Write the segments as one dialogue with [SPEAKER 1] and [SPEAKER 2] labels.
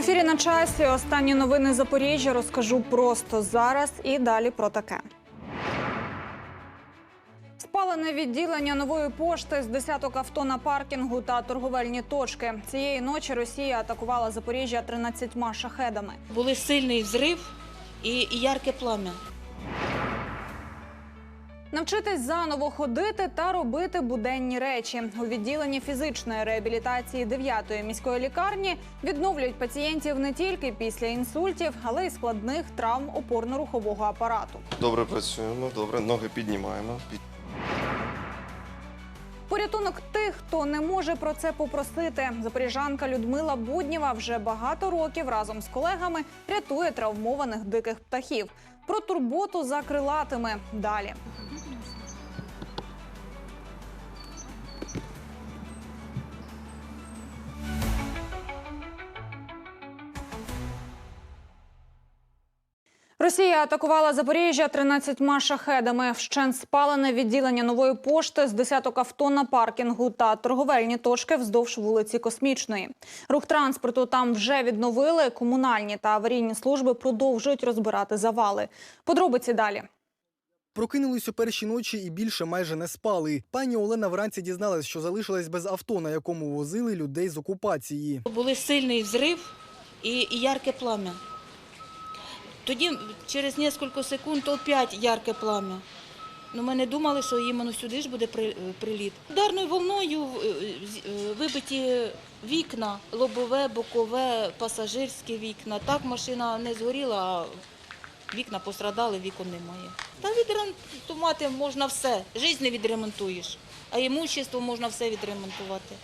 [SPEAKER 1] ефірі на часі. Останні новини Запоріжжя розкажу просто зараз і далі про таке. Спалене відділення нової пошти з десяток авто на паркінгу та торговельні точки. Цієї ночі Росія атакувала Запоріжжя 13 шахедами.
[SPEAKER 2] Були сильний взрив і, ярке плам'я.
[SPEAKER 1] Навчитись заново ходити та робити буденні речі у відділенні фізичної реабілітації 9-ї міської лікарні відновлюють пацієнтів не тільки після інсультів, але й складних травм опорно-рухового апарату.
[SPEAKER 3] Добре працюємо, добре, ноги піднімаємо.
[SPEAKER 1] Порятунок тих, хто не може про це попросити. Запоріжанка Людмила Буднєва вже багато років разом з колегами рятує травмованих диких птахів. Про турботу за крилатими далі. Росія атакувала Запоріжжя 13 шахедами. Вщент спалене відділення нової пошти з десяток авто на паркінгу та торговельні точки вздовж вулиці Космічної. Рух транспорту там вже відновили. Комунальні та аварійні служби продовжують розбирати завали. Подробиці далі.
[SPEAKER 4] Прокинулись у перші ночі і більше майже не спали. Пані Олена вранці дізналась, що залишилась без авто, на якому возили людей з окупації.
[SPEAKER 2] Були сильний взрив і, і ярке плам'я. Тоді через кілька секунд опять ярке плам'я. Ну, ми не думали, що іменно сюди ж буде приліт. Ударною волною е, е, вибиті вікна, лобове, бокове, пасажирські вікна. Так машина не згоріла, а вікна пострадали, вікон немає. Та відремонтувати можна все. Жизнь не відремонтуєш, а імущество можна все відремонтувати.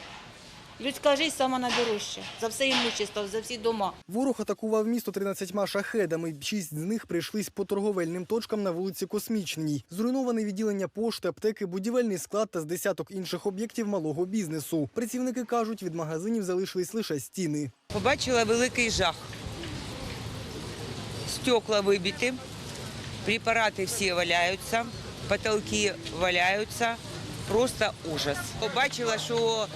[SPEAKER 2] Людська життя сама найдорожча. За все імущество, за всі дома.
[SPEAKER 4] Ворог атакував місто 13 шахедами. Шість з них прийшлись по торговельним точкам на вулиці Космічній. Зруйноване відділення пошти, аптеки, будівельний склад та з десяток інших об'єктів малого бізнесу. Працівники кажуть, від магазинів залишились лише стіни.
[SPEAKER 5] Побачила великий жах. Стекла вибиті, препарати всі валяються, потолки валяються. Просто ужас. Побачила, що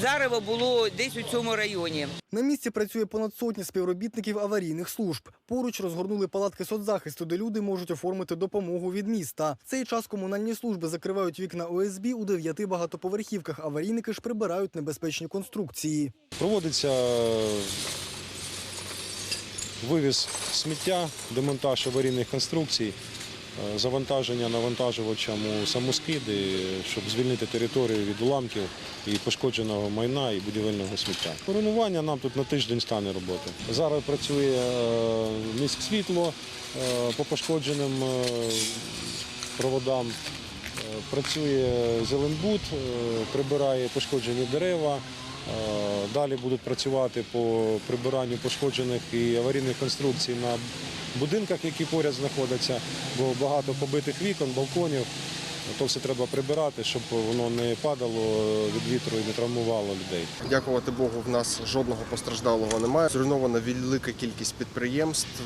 [SPEAKER 5] зарево було десь у цьому районі.
[SPEAKER 4] На місці працює понад сотня співробітників аварійних служб. Поруч розгорнули палатки соцзахисту, де люди можуть оформити допомогу від міста. В цей час комунальні служби закривають вікна ОСБ у дев'яти багатоповерхівках. Аварійники ж прибирають небезпечні конструкції.
[SPEAKER 6] Проводиться вивіз сміття, демонтаж аварійних конструкцій, е, завантаження навантажувачам у самоскиди, щоб звільнити територію від уламків і пошкодженого майна і будівельного сміття. Руйнування нам тут на тиждень стане роботи. Зараз працює е, міськсвітло е, по пошкодженим е, проводам. Е, Працює Зеленбуд, е, прибирає пошкоджені дерева. Е, Далі будуть працювати по прибиранню пошкоджених і аварійних конструкцій на будинках, які поряд знаходяться, бо багато побитих вікон, балконів. То все треба прибирати, щоб воно не падало від вітру і не травмувало людей.
[SPEAKER 3] Дякувати Богу, в нас жодного постраждалого немає. Зруйнована велика кількість підприємств,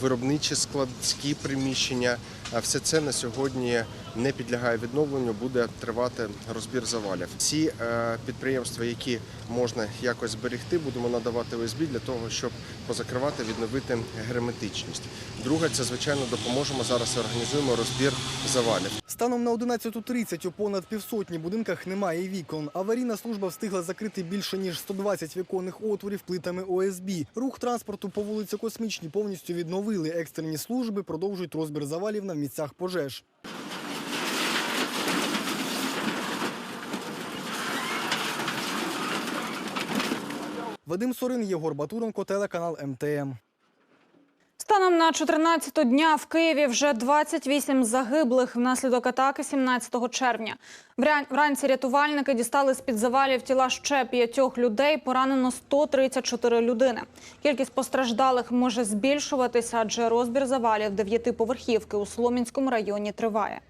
[SPEAKER 3] виробничі складські приміщення. А Все це на сьогодні не підлягає відновленню, буде тривати розбір завалів. Ці е, підприємства, які можна якось зберегти, будемо надавати ОСБ для того, щоб позакривати, відновити герметичність. Друге, це звичайно допоможемо зараз. Організуємо розбір завалів.
[SPEAKER 4] Станом на 11.30 у понад півсотні будинках немає вікон. Аварійна служба встигла закрити більше ніж 120 віконних отворів плитами ОСБ. Рух транспорту по вулиці Космічній повністю відновили. Екстрені служби продовжують розбір завалів на місцях пожеж. Вадим Сорин, Єгор Батуренко, телеканал МТМ.
[SPEAKER 1] Станом на 14 дня в Києві вже 28 загиблих внаслідок атаки 17 червня. Вранці рятувальники дістали з-під завалів тіла ще п'ятьох людей. Поранено 134 людини. Кількість постраждалих може збільшуватися, адже розбір завалів дев'ятиповерхівки у Соломінському районі триває.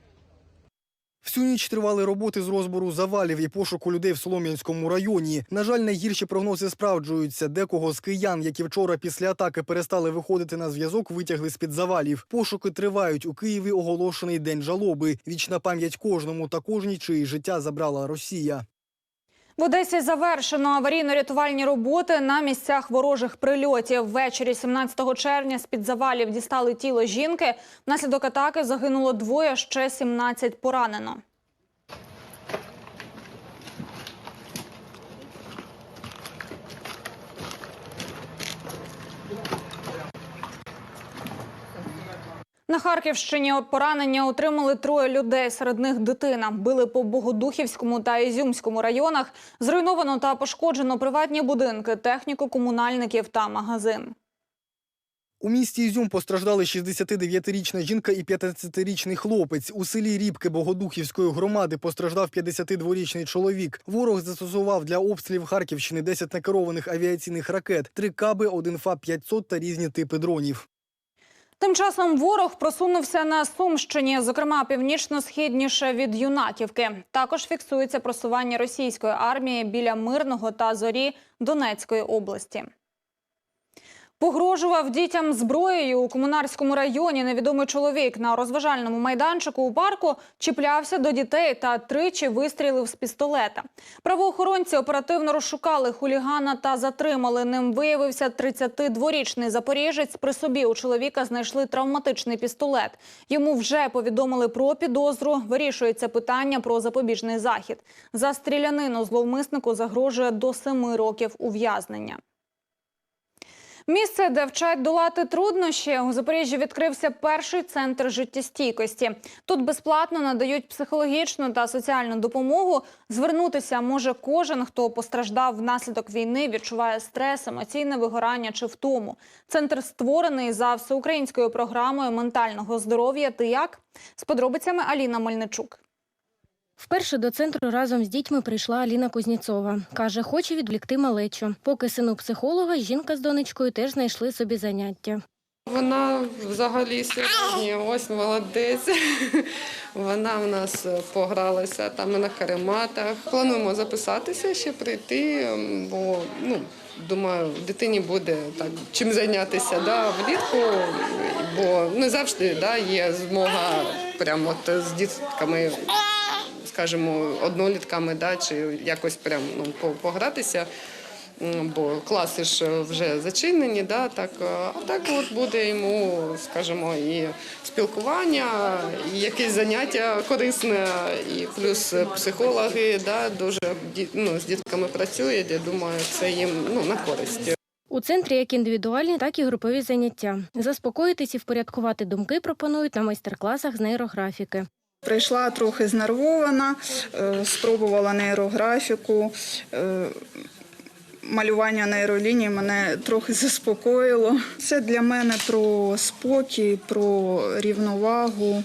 [SPEAKER 4] Всю ніч тривали роботи з розбору завалів і пошуку людей в Солом'янському районі. На жаль, найгірші прогнози справджуються. Декого з киян, які вчора після атаки перестали виходити на зв'язок, витягли з під завалів. Пошуки тривають. У Києві оголошений день жалоби. Вічна пам'ять кожному та кожній, чиї життя забрала Росія.
[SPEAKER 1] В Одесі завершено аварійно-рятувальні роботи на місцях ворожих прильотів. Ввечері 17 червня з-під завалів дістали тіло жінки. Внаслідок атаки загинуло двоє, ще 17 поранено. На Харківщині поранення отримали троє людей. Серед них дитина. Били по Богодухівському та Ізюмському районах. Зруйновано та пошкоджено приватні будинки, техніку комунальників та магазин.
[SPEAKER 4] У місті Ізюм постраждали 69-річна жінка і 15-річний хлопець. У селі Рібки Богодухівської громади постраждав 52-річний чоловік. Ворог застосував для обстрілів Харківщини 10 накерованих авіаційних ракет, три каби, один ФАП-500 та різні типи дронів.
[SPEAKER 1] Тим часом ворог просунувся на Сумщині, зокрема північно-східніше від Юнаківки. Також фіксується просування російської армії біля Мирного та Зорі Донецької області. Погрожував дітям зброєю у комунарському районі. Невідомий чоловік на розважальному майданчику у парку чіплявся до дітей та тричі вистрілив з пістолета. Правоохоронці оперативно розшукали хулігана та затримали. Ним виявився 32-річний запоріжець. При собі у чоловіка знайшли травматичний пістолет. Йому вже повідомили про підозру. Вирішується питання про запобіжний захід. За стрілянину зловмиснику загрожує до семи років ув'язнення. Місце, де вчать долати труднощі, у Запоріжжі відкрився перший центр життєстійкості. Тут безплатно надають психологічну та соціальну допомогу. Звернутися може кожен, хто постраждав внаслідок війни, відчуває стрес, емоційне вигорання чи втому. Центр створений за всеукраїнською програмою ментального здоров'я. Ти як з подробицями Аліна Мельничук.
[SPEAKER 7] Вперше до центру разом з дітьми прийшла Аліна Кузніцова. Каже, хоче відвлікти малечу. Поки сину психолога, жінка з донечкою теж знайшли собі заняття.
[SPEAKER 8] Вона взагалі сьогодні ось молодець. Вона в нас погралася там на карематах. Плануємо записатися, ще прийти, бо ну. Думаю, дитині буде так чим зайнятися да, влітку, бо не завжди да, є змога прямо от з дітками, скажімо, однолітками, да, чи якось прям ну, погратися. Бо класи ж вже зачинені, да, так, е, а так от буде йому, скажімо, і спілкування, і якесь заняття корисне, і плюс психологи да, дуже ну, з дітками працюють, я думаю, це їм ну, на користь.
[SPEAKER 7] У центрі як індивідуальні, так і групові заняття. Заспокоїтись і впорядкувати думки пропонують на майстер-класах з нейрографіки.
[SPEAKER 9] Прийшла трохи знервована, е, спробувала нейрографіку. е, Малювання нейроліній мене трохи заспокоїло. Це для мене про спокій, про рівновагу,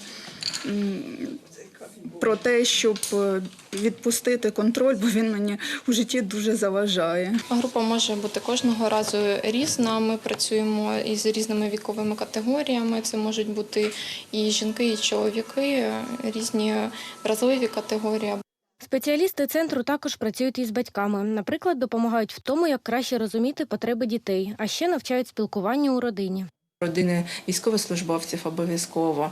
[SPEAKER 9] про те, щоб е, відпустити контроль, бо він мені у житті дуже заважає.
[SPEAKER 10] Група може бути кожного разу різна. Ми працюємо із різними віковими категоріями. Це можуть бути і жінки, і чоловіки, різні вразливі категорії.
[SPEAKER 7] Спеціалісти центру також працюють із батьками. Наприклад, допомагають в тому, як краще розуміти потреби дітей, а ще навчають спілкуванню у родині.
[SPEAKER 11] родини військовослужбовців обов'язково.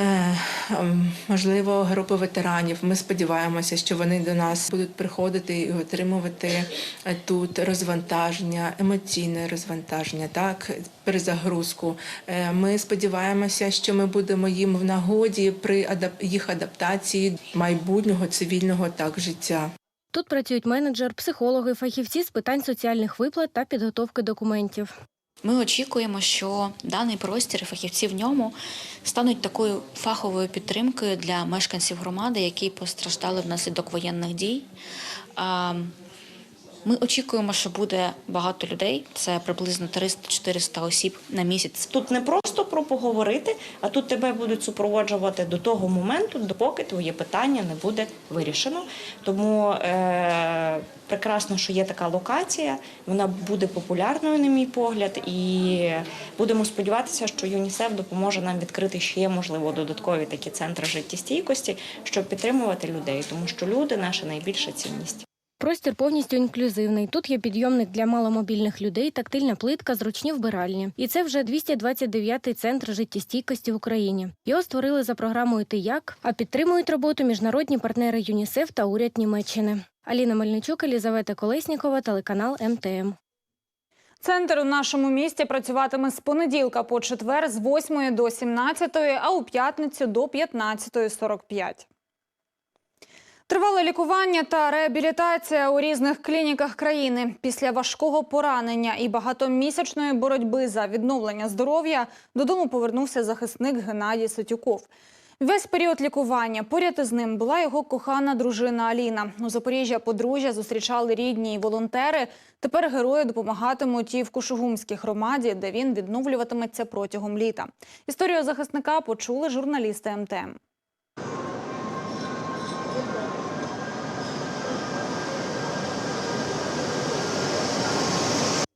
[SPEAKER 11] Е, ем, Можливо, групи ветеранів. Ми сподіваємося, що вони до нас будуть приходити і отримувати е, тут розвантаження, емоційне розвантаження, так, перезагрузку. Е, Ми сподіваємося, що ми будемо їм в нагоді при їх адаптації майбутнього цивільного так життя.
[SPEAKER 7] Тут працюють менеджер, психологи, фахівці з питань соціальних виплат та підготовки документів.
[SPEAKER 12] Ми очікуємо, що даний простір фахівці в ньому стануть такою фаховою підтримкою для мешканців громади, які постраждали внаслідок воєнних дій. Ми очікуємо, що буде багато людей. Це приблизно 300-400 осіб на місяць.
[SPEAKER 13] Тут не просто про поговорити, а тут тебе будуть супроводжувати до того моменту, допоки твоє питання не буде вирішено. Тому е- прекрасно, що є така локація, вона буде популярною, на мій погляд, і будемо сподіватися, що ЮНІСЕФ допоможе нам відкрити ще можливо додаткові такі центри життєстійкості, щоб підтримувати людей, тому що люди наша найбільша цінність.
[SPEAKER 7] Простір повністю інклюзивний. Тут є підйомник для маломобільних людей, тактильна плитка, зручні вбиральні. І це вже 229-й центр життєстійкості в Україні. Його створили за програмою «Ти як», а підтримують роботу міжнародні партнери ЮНІСЕФ та уряд Німеччини. Аліна Мельничук, Елізавета Колеснікова, телеканал МТМ.
[SPEAKER 1] Центр у нашому місті працюватиме з понеділка по четвер з 8 до 17, а у п'ятницю до 15.45. Тривале лікування та реабілітація у різних клініках країни. Після важкого поранення і багатомісячної боротьби за відновлення здоров'я додому повернувся захисник Геннадій Сотюков. Весь період лікування поряд із ним була його кохана дружина Аліна. У Запоріжжя подружжя зустрічали рідні і волонтери. Тепер герої допомагатимуть і в Кушугумській громаді, де він відновлюватиметься протягом літа. Історію захисника почули журналісти МТМ.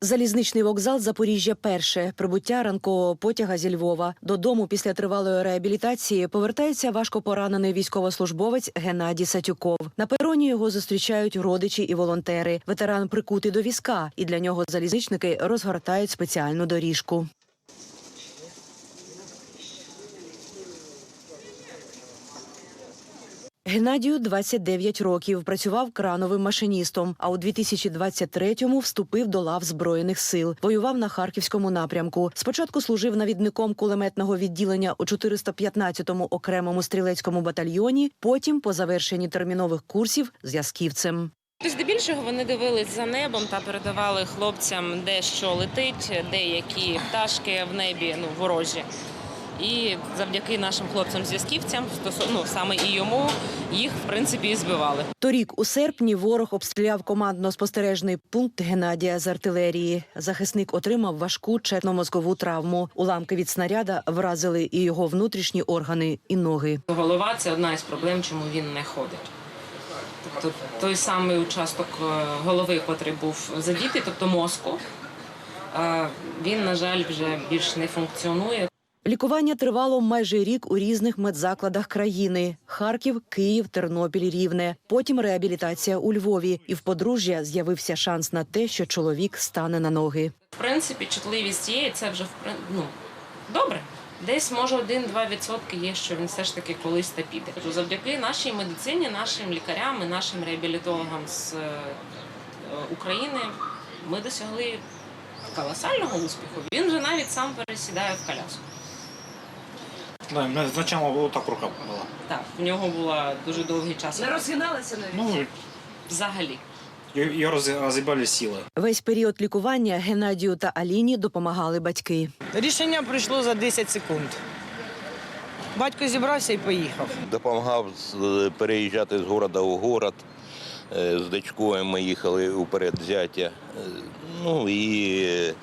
[SPEAKER 14] Залізничний вокзал Запоріжжя перше прибуття ранкового потяга зі Львова. Додому після тривалої реабілітації повертається важко поранений військовослужбовець Геннадій Сатюков. На пероні його зустрічають родичі і волонтери. Ветеран прикутий до візка, і для нього залізничники розгортають спеціальну доріжку. Геннадію 29 років. Працював крановим машиністом. А у 2023-му вступив до лав збройних сил. Воював на харківському напрямку. Спочатку служив навідником кулеметного відділення у 415-му окремому стрілецькому батальйоні. Потім, по завершенні термінових курсів, зв'язківцем.
[SPEAKER 15] Здебільшого вони дивились за небом та передавали хлопцям, де що летить, деякі пташки в небі ну, ворожі. І завдяки нашим хлопцям-зв'язківцям, ну, саме і йому, їх в принципі і збивали.
[SPEAKER 14] Торік у серпні ворог обстріляв командно-спостережний пункт Геннадія з артилерії. Захисник отримав важку черномозкову травму. Уламки від снаряда вразили і його внутрішні органи, і ноги.
[SPEAKER 15] Голова це одна із проблем, чому він не ходить. Тобто той самий участок е, голови, котрий був задітий, тобто мозку, е, він, на жаль, вже більш не функціонує.
[SPEAKER 14] Лікування тривало майже рік у різних медзакладах країни: Харків, Київ, Тернопіль, Рівне. Потім реабілітація у Львові. І в подружжя з'явився шанс на те, що чоловік стане на ноги.
[SPEAKER 15] В принципі, чутливість є, це вже ну, добре. Десь може 1-2 відсотки є, що він все ж таки колись та піде. Завдяки нашій медицині, нашим лікарям і нашим реабілітологам з е, України ми досягли колосального успіху. Він вже навіть сам пересідає в коляску.
[SPEAKER 16] Да, мене спочатку так рука була.
[SPEAKER 15] Так, в нього була дуже довгий час.
[SPEAKER 5] Не розгиналася навіть?
[SPEAKER 16] Ну,
[SPEAKER 15] Взагалі.
[SPEAKER 16] її роз- роз'їбали сили.
[SPEAKER 14] Весь період лікування Геннадію та Аліні допомагали батьки.
[SPEAKER 17] Рішення прийшло за 10 секунд. Батько зібрався і поїхав.
[SPEAKER 18] Допомагав переїжджати з города у город. Е, З дочкою ми їхали уперед зятя. Е, Ну і е,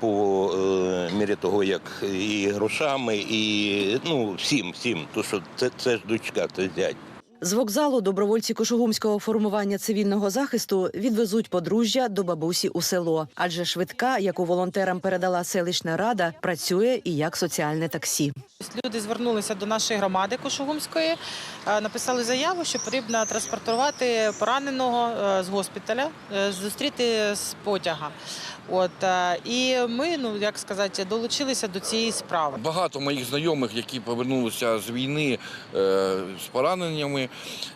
[SPEAKER 18] по е, мірі того, як і грошами, і ну, всім, всім. То що це, це ж дочка, це зять.
[SPEAKER 14] З вокзалу добровольці Кошугумського формування цивільного захисту відвезуть подружжя до бабусі у село. Адже швидка, яку волонтерам передала селищна рада, працює і як соціальне таксі.
[SPEAKER 17] Люди звернулися до нашої громади Кошугумської, е, написали заяву, що потрібно транспортувати пораненого е, з госпіталя, е, зустріти з потяга. От і ми, ну як сказати, долучилися до цієї справи.
[SPEAKER 19] Багато моїх знайомих, які повернулися з війни з пораненнями.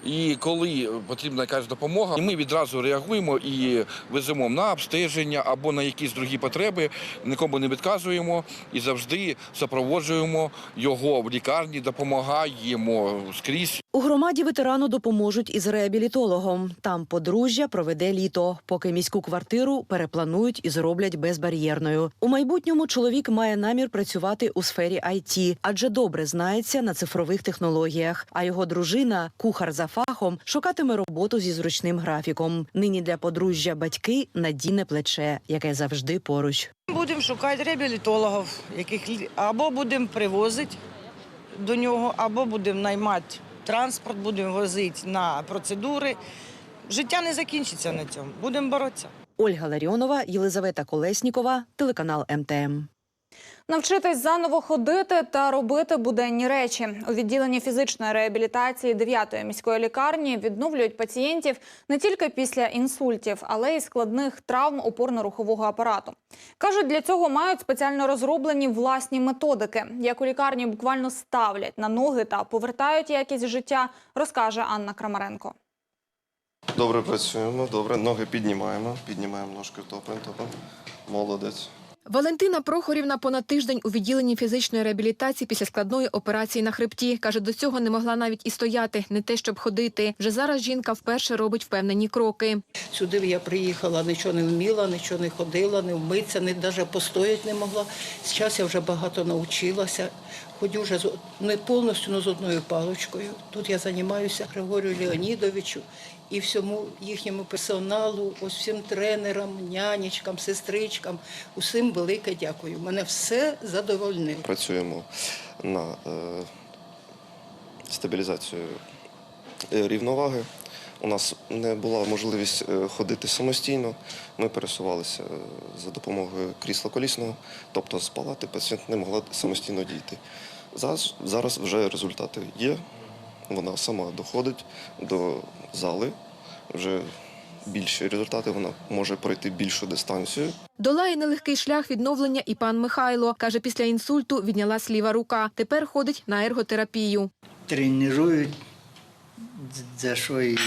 [SPEAKER 19] І коли потрібна якась допомога, ми відразу реагуємо і веземо на обстеження або на якісь другі потреби. Нікому не відказуємо і завжди супроводжуємо його в лікарні, допомагаємо скрізь.
[SPEAKER 14] У громаді ветерану допоможуть із реабілітологом. Там подружжя проведе літо, поки міську квартиру перепланують і зроблять безбар'єрною. У майбутньому чоловік має намір працювати у сфері IT, адже добре знається на цифрових технологіях. А його дружина, кухар за фахом, шукатиме роботу зі зручним графіком. Нині для подружжя батьки надійне плече, яке завжди поруч.
[SPEAKER 17] Будемо шукати реабілітологів, яких або будемо привозити до нього, або будемо наймати транспорт, будемо возити на процедури. Життя не закінчиться на цьому. Будемо боротися.
[SPEAKER 14] Ольга Ларіонова, Єлизавета Колеснікова, телеканал МТМ.
[SPEAKER 1] Навчитись заново ходити та робити буденні речі у відділенні фізичної реабілітації 9-ї міської лікарні відновлюють пацієнтів не тільки після інсультів, але й складних травм опорно-рухового апарату. кажуть, для цього мають спеціально розроблені власні методики, як у лікарні буквально ставлять на ноги та повертають якість життя, розкаже Анна Крамаренко.
[SPEAKER 20] Добре працюємо, добре. Ноги піднімаємо, піднімаємо ножки, топаємо, топаємо. Молодець.
[SPEAKER 21] Валентина Прохорівна понад тиждень у відділенні фізичної реабілітації після складної операції на хребті. Каже, до цього не могла навіть і стояти, не те, щоб ходити. Вже зараз жінка вперше робить впевнені кроки.
[SPEAKER 22] Сюди я приїхала, нічого не вміла, нічого не ходила, не вмитися, не навіть постояти не могла. Зараз я вже багато навчилася. Ходю вже з- не повністю, але з одною паличкою. Тут я займаюся Григорію Леонідовичу і всьому їхньому персоналу, ось всім тренерам, нянечкам, сестричкам. Усім велике дякую. Мене все задовольнило.
[SPEAKER 20] Працюємо на е, стабілізацію е, рівноваги. У нас не була можливість е, ходити самостійно. Ми пересувалися е, за допомогою крісла колісного, тобто з палати пацієнт не могла самостійно дійти. Зараз, зараз вже результати є. Вона сама доходить до зали. Вже більші результати, вона може пройти більшу дистанцію.
[SPEAKER 21] Долає нелегкий шлях відновлення і пан Михайло. Каже, після інсульту віднялась ліва рука. Тепер ходить на ерготерапію.
[SPEAKER 23] тренують, за що і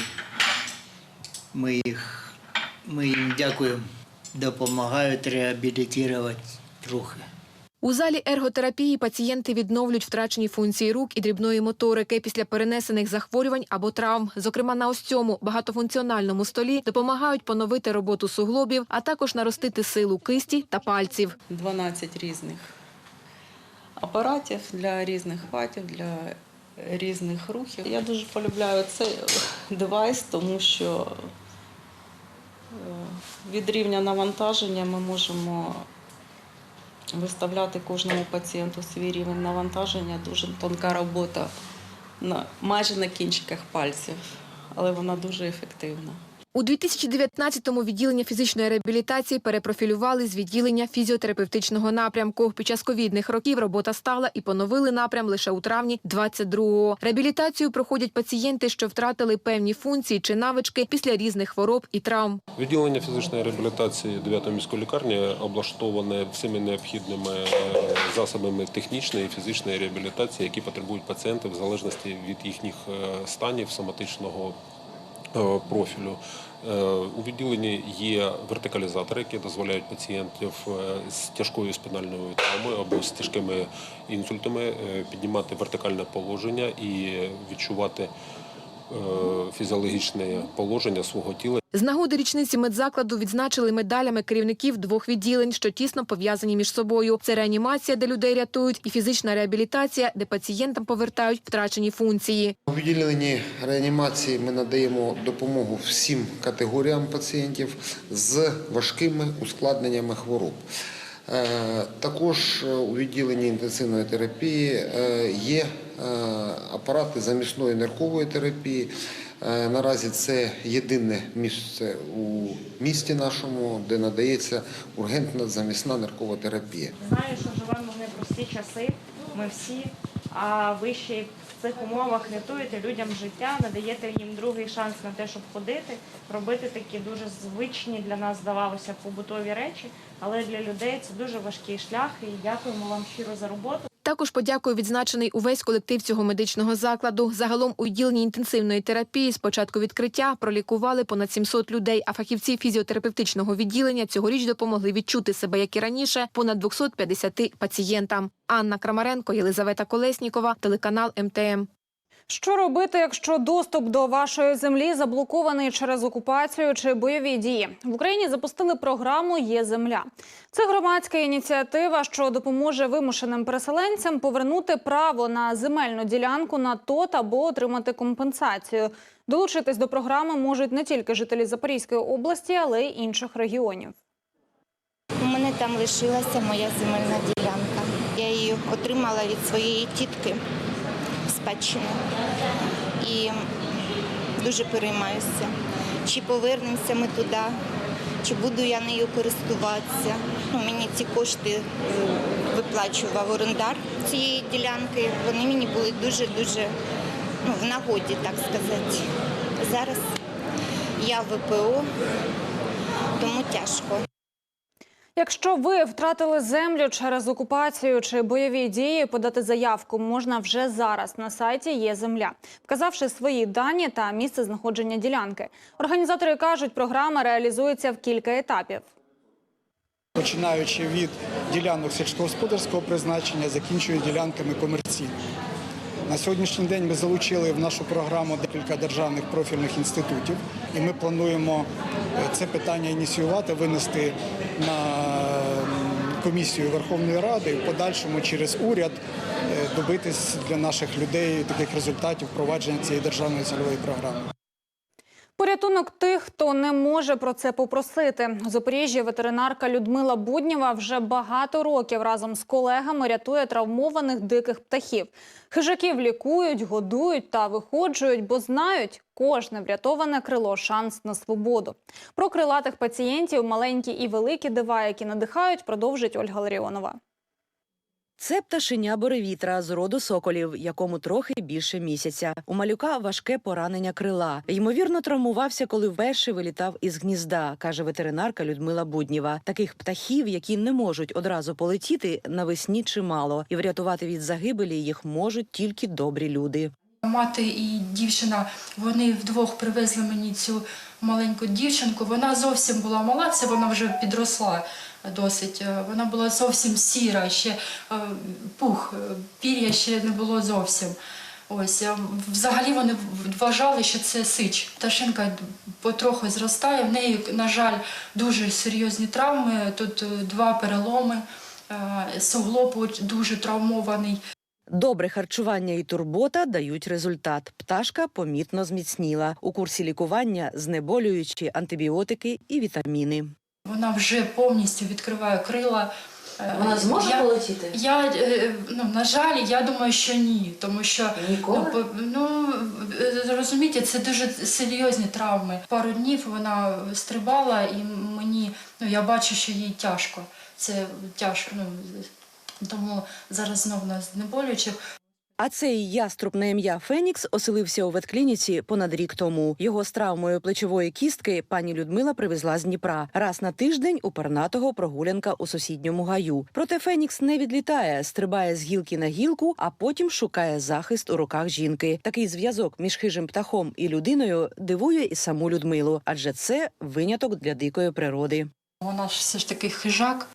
[SPEAKER 23] ми їх ми їм дякуємо, допомагають реабілітувати трохи.
[SPEAKER 21] У залі ерготерапії пацієнти відновлюють втрачені функції рук і дрібної моторики після перенесених захворювань або травм. Зокрема, на ось цьому багатофункціональному столі допомагають поновити роботу суглобів, а також наростити силу кисті та пальців.
[SPEAKER 24] 12 різних апаратів для різних хватів, для різних рухів. Я дуже полюбляю цей девайс, тому що е, від рівня навантаження ми можемо виставляти кожному пацієнту свій рівень навантаження. Дуже тонка робота майже на кінчиках пальців, але вона дуже ефективна.
[SPEAKER 21] У 2019-му відділення фізичної реабілітації перепрофілювали з відділення фізіотерапевтичного напрямку. Під час ковідних років робота стала і поновили напрям лише у травні 22-го. Реабілітацію проходять пацієнти, що втратили певні функції чи навички після різних хвороб і травм.
[SPEAKER 25] Відділення фізичної реабілітації 9-ї міської лікарні облаштоване всіми необхідними е, засобами технічної і фізичної реабілітації, які потребують пацієнти в залежності від їхніх е, станів соматичного профілю. Е, У відділенні є вертикалізатори, які дозволяють пацієнтів е, з тяжкою спінальною травмою або з тяжкими інсультами е, піднімати вертикальне положення і відчувати е, фізіологічне положення свого тіла.
[SPEAKER 21] З нагоди річниці медзакладу відзначили медалями керівників двох відділень, що тісно пов'язані між собою. Це реанімація, де людей рятують, і фізична реабілітація, де пацієнтам повертають втрачені функції.
[SPEAKER 26] У відділенні реанімації ми надаємо допомогу всім категоріям пацієнтів з важкими ускладненнями хвороб. Е, Також е, у відділенні інтенсивної терапії е, є е, апарати замісної ниркової терапії. Е, Наразі це єдине місце у місті нашому, де надається ургентна замісна ниркова терапія.
[SPEAKER 13] Знаю, що живемо в непрості часи. Ми всі, а ви ще в цих умовах рятуєте людям життя, надаєте їм другий шанс на те, щоб ходити, робити такі дуже звичні для нас здавалося побутові речі. Але для людей це дуже важкий шлях. І дякуємо вам щиро за роботу.
[SPEAKER 21] Також подякую відзначений увесь колектив цього медичного закладу. Загалом у відділенні інтенсивної терапії з початку відкриття пролікували понад 700 людей, а фахівці фізіотерапевтичного відділення цьогоріч допомогли відчути себе, як і раніше, понад 250 пацієнтам. Анна Крамаренко, Єлизавета Колеснікова, телеканал МТМ.
[SPEAKER 1] Що робити, якщо доступ до вашої землі заблокований через окупацію чи бойові дії? В Україні запустили програму Є земля. Це громадська ініціатива, що допоможе вимушеним переселенцям повернути право на земельну ділянку на ТОТ або отримати компенсацію. Долучитись до програми можуть не тільки жителі Запорізької області, але й інших регіонів.
[SPEAKER 3] У мене там лишилася моя земельна ділянка. Я її отримала від своєї тітки в спадщину. І дуже переймаюся, чи повернемося ми туди, чи буду я нею користуватися. Ну, мені ці кошти е, виплачував орендар цієї ділянки. Вони мені були дуже-дуже ну, в нагоді, так сказати. Зараз я ВПО, тому тяжко.
[SPEAKER 1] Якщо ви втратили землю через окупацію чи бойові дії, подати заявку можна вже зараз на сайті є земля, вказавши свої дані та місце знаходження ділянки. Організатори кажуть, програма реалізується в кілька етапів.
[SPEAKER 27] починаючи від ділянок сільськогосподарського призначення, закінчуючи ділянками комерційними. На сьогоднішній день ми залучили в нашу програму декілька державних профільних інститутів, і ми плануємо е, це питання ініціювати, винести на комісію Верховної Ради і в подальшому через уряд е, добитись для наших людей таких результатів впровадження цієї державної цільової програми.
[SPEAKER 1] Порятунок тих, хто не може про це попросити. У Запоріжжі ветеринарка Людмила Буднєва вже багато років разом з колегами рятує травмованих диких птахів. Хижаків лікують, годують та виходжують, бо знають, кожне врятоване крило шанс на свободу. Про крилатих пацієнтів, маленькі і великі дива, які надихають, продовжить Ольга Ларіонова.
[SPEAKER 14] Це пташеня боревітра з роду соколів, якому трохи більше місяця. У малюка важке поранення крила. Ймовірно, травмувався, коли вперше вилітав із гнізда, каже ветеринарка Людмила Будніва. Таких птахів, які не можуть одразу полетіти, навесні чимало, і врятувати від загибелі їх можуть тільки добрі люди.
[SPEAKER 28] Мати і дівчина вони вдвох привезли мені цю маленьку дівчинку. Вона зовсім була мала, це вона вже підросла досить. Е, Вона була зовсім сіра, ще е, пух, е, пір'я ще не було зовсім. Ось взагалі вони вважали, що це сич. Пташинка потроху зростає. В неї, на жаль, дуже серйозні травми. Тут два переломи, суглоб дуже травмований.
[SPEAKER 14] Добре харчування і турбота дають результат. Пташка помітно зміцніла. У курсі лікування знеболюючі антибіотики і вітаміни.
[SPEAKER 28] Вона вже повністю відкриває крила. Е,
[SPEAKER 29] Вона зможе
[SPEAKER 28] я,
[SPEAKER 29] полетіти?
[SPEAKER 28] Я е, ну на жаль, я думаю, що ні, тому що
[SPEAKER 29] Ніколи?
[SPEAKER 28] ну, ну е, розумієте, це дуже серйозні травми. Пару днів вона стрибала, і мені ну я бачу, що їй тяжко. Це тяжко. Ну тому зараз знову на знеболюючих.
[SPEAKER 14] А цей яструб на ім'я Фенікс оселився у ветклініці понад рік тому. Його з травмою плечової кістки пані Людмила привезла з Дніпра. Раз на тиждень у пернатого прогулянка у сусідньому гаю. Проте Фенікс не відлітає, стрибає з гілки на гілку, а потім шукає захист у руках жінки. Такий зв'язок між хижим птахом і людиною дивує і саму Людмилу, адже це виняток для дикої природи.
[SPEAKER 28] Вона ж все ж таки хижак.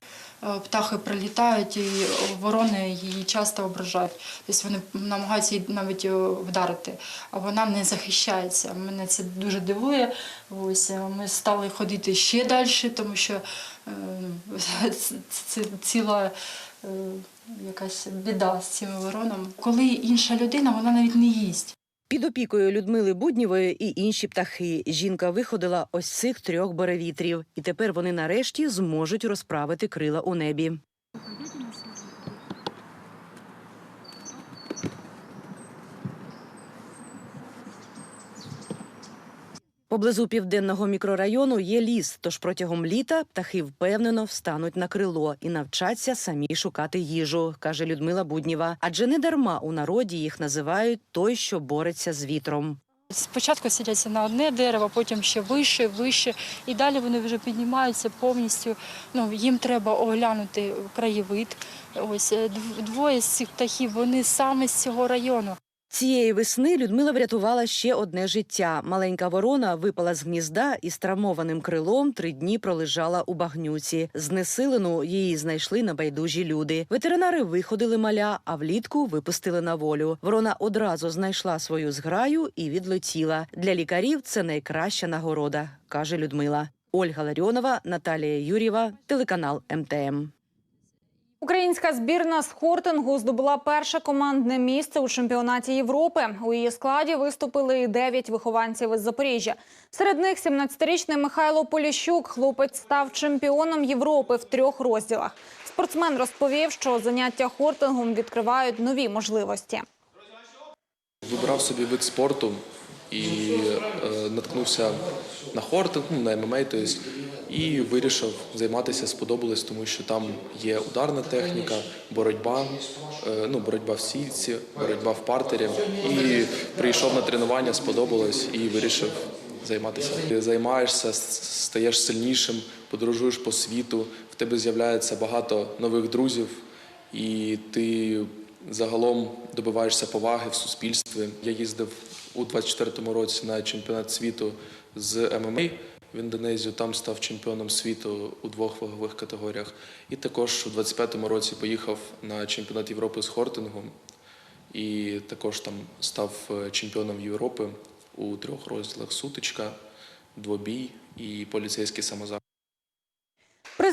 [SPEAKER 28] Е, Птахи прилітають і ворони її часто ображають. Тобто вони намагаються її навіть е, вдарити, а вона не захищається. Мене це дуже дивує. Ось е, ми стали ходити ще далі, тому що е, це, ціла якась біда з цими воронами. Коли інша людина, вона навіть не їсть.
[SPEAKER 14] Під опікою Людмили Буднєвої і інші птахи жінка виходила ось цих трьох боревітрів, і тепер вони нарешті зможуть розправити крила у небі. Поблизу південного мікрорайону є ліс, тож протягом літа птахи впевнено встануть на крило і навчаться самі шукати їжу, каже Людмила Буднєва. Адже не дарма у народі їх називають той, що бореться з вітром.
[SPEAKER 28] Спочатку сидяться на одне дерево, потім ще вище, вище, і далі вони вже піднімаються повністю. Ну, їм треба оглянути краєвид. Ось е, двоє з цих птахів, вони саме з цього району.
[SPEAKER 14] Цієї весни Людмила врятувала ще одне життя. Маленька ворона випала з гнізда і з травмованим крилом три дні пролежала у багнюці. Знесилену її знайшли на байдужі люди. Ветеринари виходили маля, а влітку випустили на волю. Ворона одразу знайшла свою зграю і відлетіла. Для лікарів це найкраща нагорода, каже Людмила. Ольга Ларіонова, Наталія Юрєва, телеканал МТМ.
[SPEAKER 1] Українська збірна з хортингу здобула перше командне місце у чемпіонаті Європи. У її складі виступили і дев'ять вихованців із Запоріжжя. Серед них 17-річний Михайло Поліщук. Хлопець став чемпіоном Європи в трьох розділах. Спортсмен розповів, що заняття хортингом відкривають нові можливості.
[SPEAKER 25] Вибрав собі вид спорту і е, наткнувся на хортинг, ну, на ММА, тобто, і вирішив займатися, сподобалось, тому що там є ударна техніка, боротьба, е, ну, боротьба в сітці, боротьба в партері. І прийшов на тренування, сподобалось і вирішив займатися. Ти займаєшся, стаєш сильнішим, подорожуєш по світу, в тебе з'являється багато нових друзів, і ти загалом добиваєшся поваги в суспільстві. Я їздив у 24-му році на чемпіонат світу з ММА в Індонезію. Там став чемпіоном світу у двох вагових категоріях. І також у 25-му році поїхав на чемпіонат Європи з хортингу. І також там став е, чемпіоном Європи у трьох розділах сутичка, двобій і поліцейський самозахист.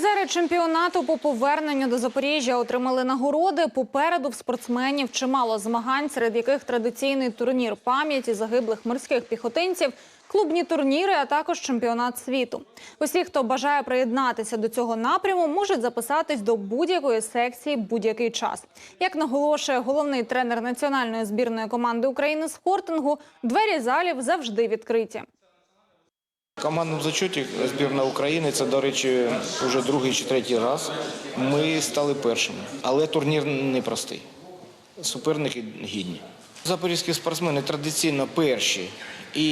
[SPEAKER 1] Призери чемпіонату по поверненню до Запоріжжя отримали нагороди. Попереду в спортсменів чимало змагань, серед яких традиційний турнір пам'яті загиблих морських піхотинців, клубні турніри, а також чемпіонат світу. Усі, хто бажає приєднатися до цього напряму, можуть записатись до будь-якої секції будь-який час. Як наголошує головний тренер національної збірної команди України з хортингу, двері залів завжди відкриті.
[SPEAKER 16] Командному зачоті збірна України це, до речі, вже другий чи третій раз. Ми стали першими, але турнір непростий. Суперники гідні. Запорізькі спортсмени традиційно перші. І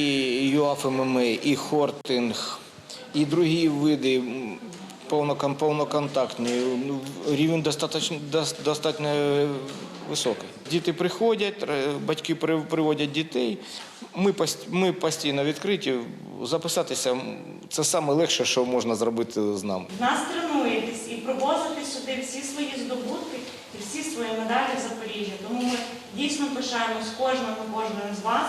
[SPEAKER 16] ЮАФ ММА, і хортинг, і другі види м, повнокон- повноконтактні. Ну, Рівень достатньо, достатньо високий. Діти приходять, батьки приводять дітей. Ми, ми постійно відкриті. Записатися це саме легше, що можна зробити з нами.
[SPEAKER 13] Нас тренуєтесь і привозите сюди всі свої здобутки і всі свої медалі в Запоріжжя. Тому ми дійсно пишаємось кожним і кожним з вас.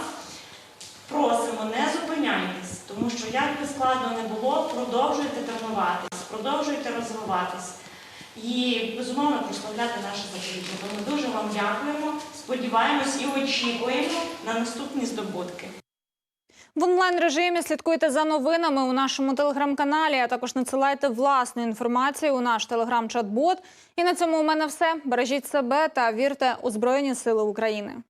[SPEAKER 13] Просимо, не зупиняйтесь, тому що як би складно не було, продовжуйте тренуватись, продовжуйте розвиватись і безумовно прославляти наше Запоріжжя. Тому дуже вам дякуємо, сподіваємось і очікуємо на наступні здобутки.
[SPEAKER 1] В онлайн режимі слідкуйте за новинами у нашому телеграм-каналі, а також надсилайте власну інформацію у наш телеграм-чат-бот. І на цьому у мене все. Бережіть себе та вірте у Збройні Сили України.